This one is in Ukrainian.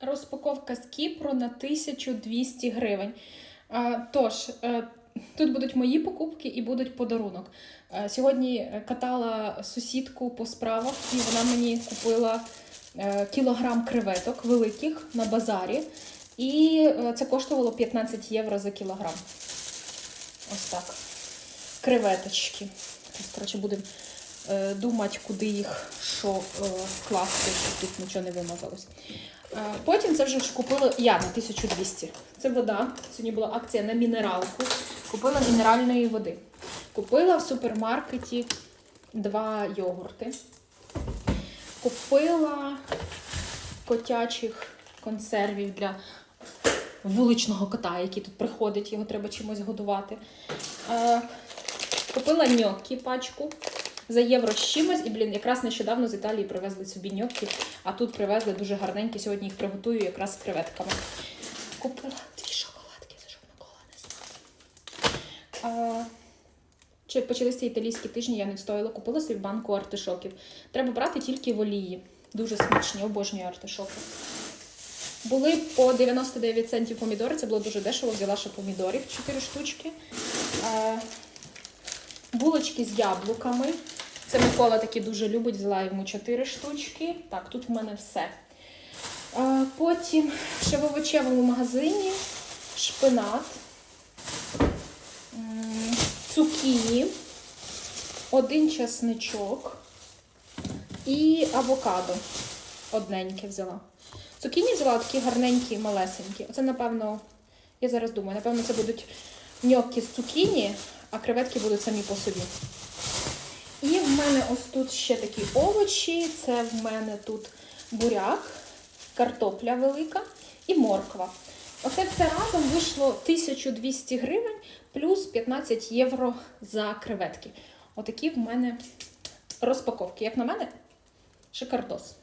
Розпаковка з Кіпру на 1200 гривень. Тож, е, тут будуть мої покупки і будуть подарунок. Е, Сьогодні катала сусідку по справах, і вона мені купила е, кілограм креветок великих на базарі. І це коштувало 15 євро за кілограм. Ось так. Креветочки. Коротше, будемо думати, куди їх що е, скласти, щоб тут нічого не вимазалось. Е, Потім це вже купила я на 1200. Це вода. Сьогодні була акція на мінералку. Купила мінеральної води. Купила в супермаркеті два йогурти. Купила котячих консервів для вуличного кота, який тут приходить, його треба чимось годувати. Е, Купила ньоккі пачку за євро з чимось. І, блін, якраз нещодавно з Італії привезли собі ньоккі, а тут привезли дуже гарненькі. Сьогодні їх приготую якраз з креветками. Купила дві шоколадки, за що Микола не знав. А, Чи почалися італійські тижні, я не встояла. Купила собі банку артишоків. Треба брати тільки в олії. Дуже смачні, обожнюю артишоки. Були по 99 центів помідори, це було дуже дешево, взяла ще помідорів 4 штучки. Булочки з яблуками. Це Микола такі дуже любить, взяла йому 4 штучки. Так, тут в мене все. Потім ще в овочевому магазині шпинат, цукіні, один чесничок і авокадо. Одненьке взяла. Цукіні взяла такі гарненькі, малесенькі. Оце, напевно, я зараз думаю, напевно, це будуть ньоккі з цукіні, а креветки будуть самі по собі. І в мене ось тут ще такі овочі. Це в мене тут буряк, картопля велика і морква. Оце все разом вийшло 1200 гривень плюс 15 євро за креветки. Отакі в мене розпаковки. Як на мене, шикардос.